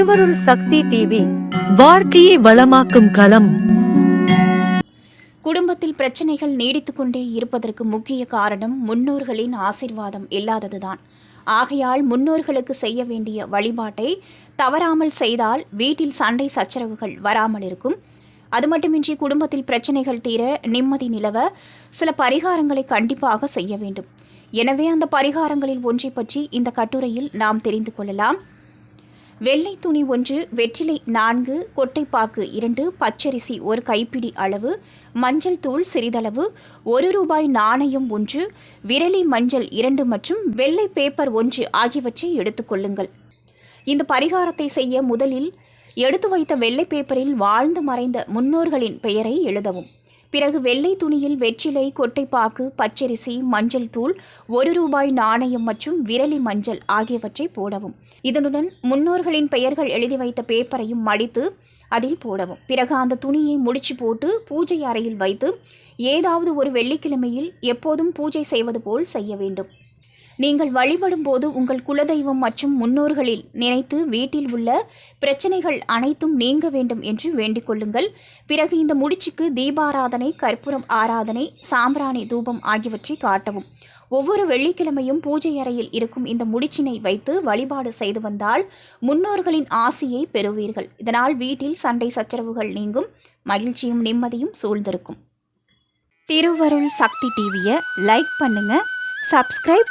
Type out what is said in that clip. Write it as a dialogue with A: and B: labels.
A: திருவருள் சக்தி டிவி வாழ்க்கையை வளமாக்கும் களம்.
B: குடும்பத்தில் பிரச்சனைகள் நீடித்துக்கொண்டே இருப்பதற்கு முக்கிய காரணம் முன்னோர்களின் ஆசிர்வாதம் இல்லாததுதான். ஆகையால் முன்னோர்களுக்கு செய்ய வேண்டிய வழிபாட்டை தவறாமல் செய்தால் வீட்டில் சண்டை சச்சரவுகள் வராமல் இருக்கும். அது மட்டுமின்றி குடும்பத்தில் பிரச்சனைகள் தீர நிம்மதி நிலவ சில பரிகாரங்களை கண்டிப்பாக செய்ய வேண்டும். எனவே அந்த பரிகாரங்களில் ஒன்றை பற்றி இந்த கட்டுரையில் நாம் தெரிந்து கொள்ளலாம். வெள்ளை துணி ஒன்று வெற்றிலை நான்கு கொட்டைப்பாக்கு இரண்டு பச்சரிசி ஒரு கைப்பிடி அளவு மஞ்சள் தூள் சிறிதளவு ஒரு ரூபாய் நாணயம் ஒன்று விரலி மஞ்சள் இரண்டு மற்றும் வெள்ளை பேப்பர் ஒன்று ஆகியவற்றை எடுத்துக்கொள்ளுங்கள் இந்த பரிகாரத்தை செய்ய முதலில் எடுத்து வைத்த வெள்ளை பேப்பரில் வாழ்ந்து மறைந்த முன்னோர்களின் பெயரை எழுதவும். பிறகு வெள்ளை துணியில் வெற்றிலை கொட்டைப்பாக்கு பச்சரிசி மஞ்சள் தூள் ஒரு ரூபாய் நாணயம் மற்றும் விரலி மஞ்சள் ஆகியவற்றை போடவும். இதனுடன் முன்னோர்களின் பெயர்கள் எழுதி வைத்த பேப்பரையும் மடித்து அதில் போடவும். பிறகு அந்த துணியை முடிச்சு போட்டு பூஜை அறையில் வைத்து ஏதாவது ஒரு வெள்ளிக்கிழமையில் எப்போதும் பூஜை செய்வது போல் செய்ய வேண்டும். நீங்கள் வழிபடும் போது உங்கள் குலதெய்வம் மற்றும் முன்னோர்களில் நினைத்து வீட்டில் உள்ள பிரச்சனைகள் அனைத்தும் நீங்க வேண்டும் என்று வேண்டிக் கொள்ளுங்கள். பிறகு இந்த முடிச்சுக்கு தீபாராதனை கற்பூரம் ஆராதனை சாம்பிராணி தூபம் ஆகியவற்றை காட்டவும். ஒவ்வொரு வெள்ளிக்கிழமையும் பூஜை அறையில் இருக்கும் இந்த முடிச்சினை வைத்து வழிபாடு செய்து வந்தால் முன்னோர்களின் ஆசையை பெறுவீர்கள். இதனால் வீட்டில் சண்டை சச்சரவுகள் நீங்கும் மகிழ்ச்சியும் நிம்மதியும் சூழ்ந்திருக்கும். திருவருள் சக்தி டிவியை லைக் பண்ணுங்க சப்ஸ்கிரைப்